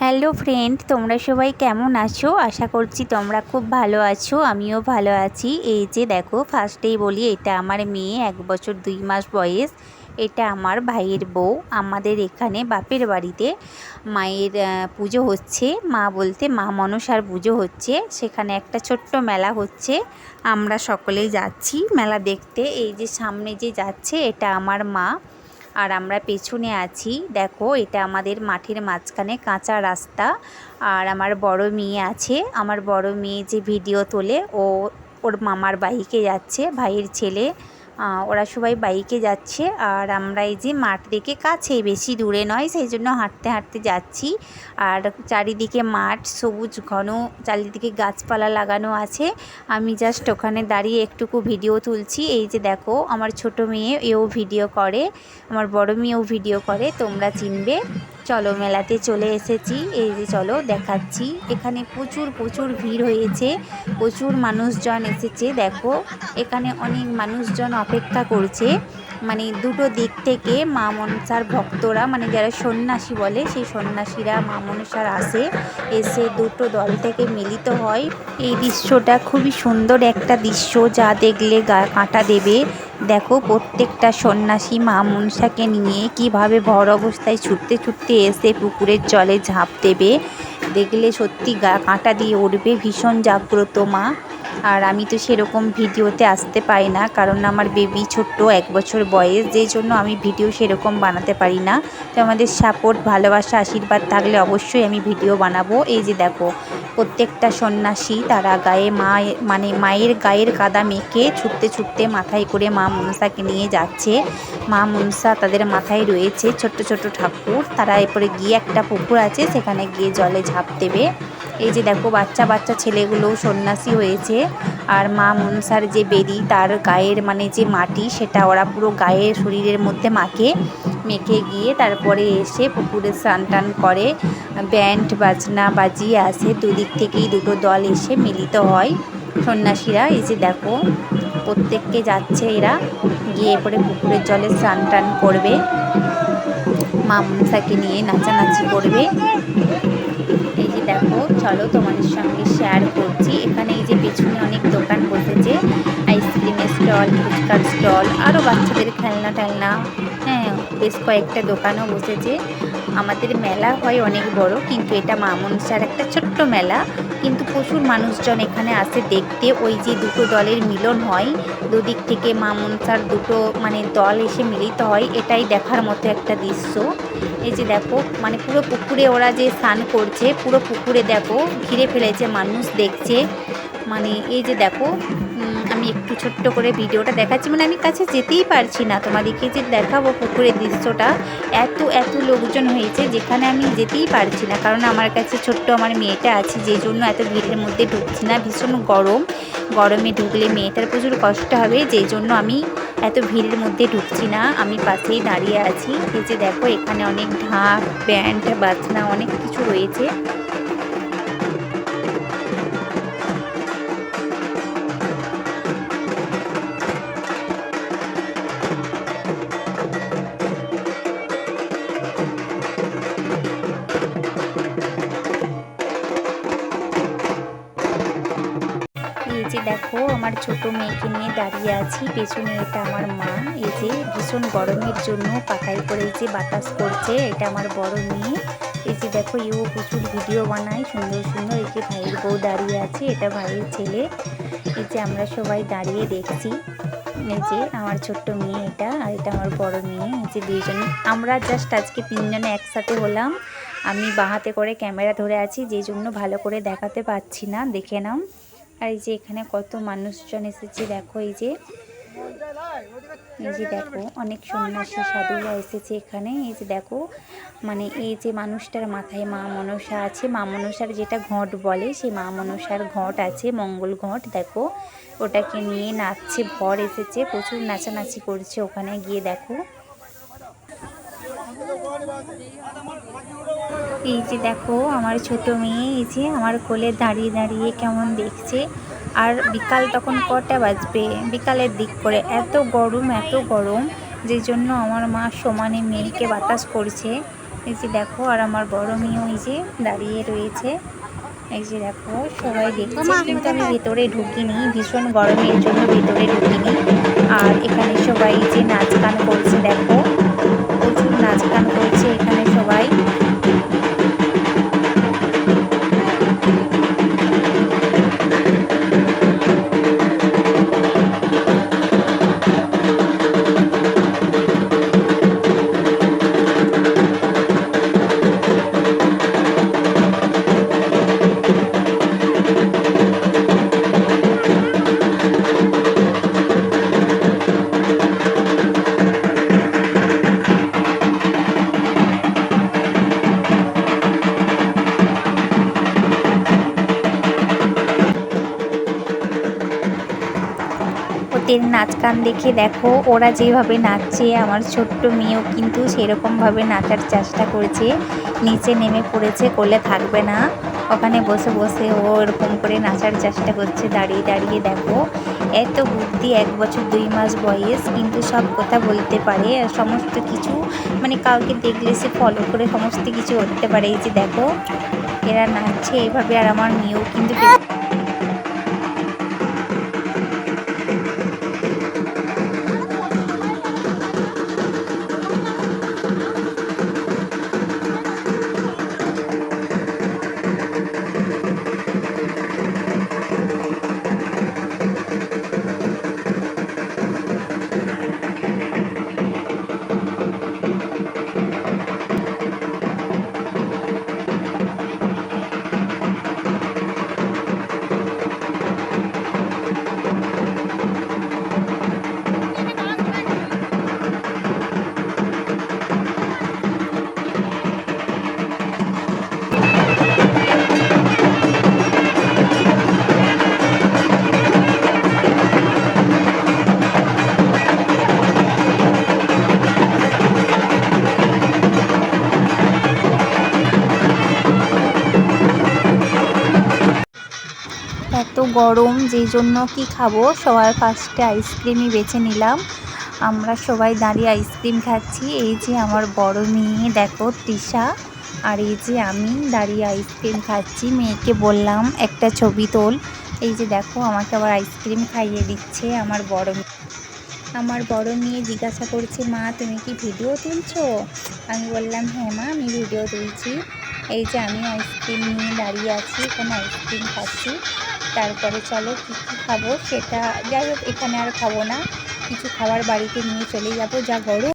Hello friend, তোমরা সবাই কেমন আছো? আশা করছি তোমরা খুব ভালো আছো, আমিও ভালো আছি। এই যে দেখো, ফার্স্টেই বলি, এটা আমার মেয়ে, এক বছর দুই মাস বয়স। এটা আমার ভাইয়ের বউ। আমাদের এখানে বাপের বাড়িতে মায়ের পুজো হচ্ছে। মা বলতে মা মনসার পুজো হচ্ছে। সেখানে একটা ছোট্ট মেলা হচ্ছে। আমরা সকলেই যাচ্ছি মেলা দেখতে। এই যে সামনে যে যাচ্ছে, এটা আমার মা। আর আমরা পেছনে আছি। দেখো, এটা আমাদের মাঠের মাঝখানে কাঁচা রাস্তা। আর আমার বড় মেয়ে আছে। আমার বড় মেয়ে যে ভিডিও তোলে, ও ওর মামার বাইকে যাচ্ছে। ভাইয়ের ছেলে ওরা সবাই বাইকে যাচ্ছে আর আমরা এই যে মাঠ দেখে কাছে বেশি দূরে নয়, সেই জন্য হাঁটতে হাঁটতে যাচ্ছি। আর চারিদিকে মাঠ, সবুজ ঘন, চারিদিকে গাছপালা লাগানো আছে। আমি জাস্ট ওখানে দাঁড়িয়ে একটুকু ভিডিও তুলছি। এই যে দেখো, আমার ছোট মেয়ে, এও ভিডিও করে, আমার বড় মেয়েও ভিডিও করে, তোমরা চিনবে। চলো মেলাতে চলে এসেছি। এই যে চলো, দেখাচ্ছি। এখানে প্রচুর প্রচুর ভিড় হয়েছে। প্রচুর মানুষজন এসেছে, দেখো। এখানে অনেক মানুষজন অপেক্ষা করছে। মানে দুটো দিক থেকে মা মনসার ভক্তরা মানে যারা সন্ন্যাসী বলে, সেই সন্ন্যাসীরা মা মনসার আসে। এসে দুটো দল থেকে মিলিত হয়। এই দৃশ্যটা খুবই সুন্দর একটা দৃশ্য, যা দেখলে গা কাঁটা দেবে। দেখো, প্রত্যেকটা সন্ন্যাসী মা মনসাকে নিয়ে কীভাবে ভর অবস্থায় ছুটতে ছুটতে এসে পুকুরের জলে ঝাঁপ দেবে। দেখলে সত্যি গা কাঁটা দিয়ে উঠবে। ভীষণ জাগ্রত মা। আর আমি তো সেরকম ভিডিওতে আসতে পারি না, কারণ আমার বেবি ছোট্ট এক বছর বয়স, যেই জন্য আমি ভিডিও সেরকম বানাতে পারি না। তো আমাদের সাপোর্ট ভালোবাসা, আশীর্বাদ থাকলে অবশ্যই আমি ভিডিও বানাবো। এই যে দেখো, প্রত্যেকটা সন্ন্যাসী তারা গায়ে মা মানে মায়ের গায়ের কাদা মেখে ছুটতে ছুটতে মাথায় করে মা মনসাকে নিয়ে যাচ্ছে। মা মনসা তাদের মাথায় রয়েছে, ছোট্ট ছোট্ট ঠাকুর। তারা এরপরে গিয়ে একটা পুকুর আছে, সেখানে গিয়ে জলে ঝাঁপ দেবে। এই যে দেখো বাচ্চা বাচ্চা ছেলেগুলো সন্ন্যাসী হয়েছে, আর মা মনসার যে বেরি তার গায়ের মানে যে মাটি সেটা ওরা পুরো গায়ের শরীরের মধ্যে মাখে, মেখে গিয়ে তারপরে এসে পুকুরে স্নান টান করে। ব্যান্ড, বাজনা, বাজিয়ে আসে, দুদিক থেকেই দুটো দল এসে মিলিত হয় সন্ন্যাসীরা। এই যে দেখো প্রত্যেককে যাচ্ছে এরা, গিয়ে পরে পুকুরের জলে স্নান টান করবে। মা মনসাকে নিয়ে নাচানাচি করবে। এই যে দেখো, চলো তোমাদের সঙ্গে শেয়ার করছি। এখানে এই যে পেছনে অনেক দোকান বসেছে আইসক্রিমের স্টল ফুচকার স্টল আরও বাচ্চাদের খেলনা টেলনা হ্যাঁ বেশ কয়েকটা দোকানও বসেছে। আমাদের মেলা হয় অনেক বড়, কিন্তু এটা মা মনসার একটা ছোট্ট মেলা। কিন্তু প্রচুর মানুষজন এখানে আসে দেখতে। ওই যে দুটো দলের মিলন হয়, দুদিক থেকে মা মনসার দুটো মানে দল এসে মিলিত হয়। এটাই দেখার মতো একটা দৃশ্য। এই যে দেখো মানে পুরো পুকুরে ওরা যে স্নান করছে, পুরো পুকুরে দেখো, ঘিরে ফেলেছে মানুষ দেখছে। মানে এই যে দেখো আমি একটু ছোট্ট করে ভিডিওটা দেখাচ্ছি। মানে আমি কাছে যেতেই পারছি না তোমাদেরকে যে দেখাবো পুকুরের দৃশ্যটা। এত এত লোকজন হয়েছে যেখানে আমি যেতেই পারছি না। কারণ আমার কাছে ছোট্ট আমার মেয়েটা আছে, যে জন্য এত ভিড়ের মধ্যে ঢুকছি না। ভীষণ গরম। গরমে ঢুকলে মেয়েটার প্রচুর কষ্ট হবে যেই জন্য আমি এত ভিড়ের মধ্যে ঢুকছি না। আমি পাশেই দাঁড়িয়ে আছি। এই যে দেখো, এখানে অনেক ঢাক, প্যান্ট, বাজনা, অনেক কিছু রয়েছে। দেখো, আমার ছোট মেয়েকে নিয়ে দাঁড়িয়ে আছি। পেছনে এটা আমার মা। এই যে ভীষণ গরমের জন্য পাতায় করে এই যে বাতাস করছে, এটা আমার বড় মেয়ে। এই যে দেখো ইউ প্রচুর ভিডিও বানায়, সুন্দর সুন্দর। এই যে ভাইয়ের বউ দাঁড়িয়ে আছে, এটা ভাইয়ের ছেলে। এই যে আমরা সবাই দাঁড়িয়ে দেখছি। এই যে আমার ছোট্ট মেয়ে এটা, আর এটা আমার বড় মেয়ে। এই যে দুইজনে, আমরা জাস্ট আজকে তিনজনে একসাথে হলাম। আমি বাঁহাতে করে ক্যামেরা ধরে আছি, যেই জন্য ভালো করে দেখাতে পাচ্ছি না, দেখে নাও। আর এই যে এখানে কত মানুষজন এসেছে, দেখো এই যে। এই যে দেখো, অনেক সন্ন্যাসী সাধুরা এসেছে এখানে। এই যে দেখো মানে এই যে মানুষটার মাথায় মা মনসা আছে। মা মনসার যেটা ঘট বলে, সেই মা মনসার ঘট আছে, মঙ্গল ঘট। দেখো, ওটাকে নিয়ে নাচছে, ভর এসেছে, প্রচুর নাচানাচি করছে ওখানে গিয়ে, দেখো। এই যে দেখো আমার ছোট মেয়ে এই যে আমার কোলে দাঁড়িয়ে দাঁড়িয়ে কেমন দেখছে। আর বিকাল তখন কটা বাজবে? বিকালের দিক করে। এত গরম এত গরম যে জন্য আমার মা সমানে মেয়েকে বাতাস করছে। এই যে দেখো আর আমার বড় মেয়েও এই যে দাঁড়িয়ে রয়েছে। এই যে দেখো সবাই দেখছে কিন্তু আমি ভেতরে ঢুকিনি। ভীষণ গরমের জন্য ভেতরে ঢুকিনি। আর এখানে সবাই যে নাচ গান করছে দেখো। ওদের নাচ গান দেখে দেখো, ওরা যেভাবে নাচছে, আমার ছোট্ট মেয়েও কিন্তু সেরকমভাবে নাচার চেষ্টা করেছে। নিচে নেমে পড়েছে করলে থাকবে না। ওখানে বসে বসে ও এরকম করে নাচার চেষ্টা করছে, দাঁড়িয়ে দাঁড়িয়ে দেখো। এত বুদ্ধি, এক বছর দুই মাস বয়স, কিন্তু সব কথা বলতে পারে। আর সমস্ত কিছু মানে কাউকে দেখলে সে ফলো করে সমস্ত কিছু করতে পারে। এই যে দেখো, এরা নাচছে এইভাবে আর আমার মেয়েও কিন্তু গরম, যেই জন্য কি খাব? সবার ফার্স্টে আইসক্রিমই বেছে নিলাম। আমরা সবাই দাঁড়িয়ে আইসক্রিম খাচ্ছি। এই যে আমার বড় মেয়ে, দেখো, তৃষা। আর এই যে আমি দাঁড়িয়ে আইসক্রিম খাচ্ছি। মেয়েকে বললাম, একটা ছবি তোল। এই যে দেখো, আমাকে আবার আইসক্রিম খাইয়ে দিচ্ছে আমার বড় মেয়ে। আমার বড় মেয়ে জিজ্ঞাসা করছে, মা, তুমি কি ভিডিও তুলছো? আমি বললাম হ্যাঁ মা, আমি ভিডিও তুলছি। এই যে আমি আইসক্রিম নিয়ে দাঁড়িয়ে আছি, এখানে আইসক্রিম খাচ্ছি। তারপরে চলো কী কী খাব সেটা, যাই হোক, এখানে আর খাব না। কিছু খাবার বাড়িতে নিয়ে চলে যাব, যা গরম।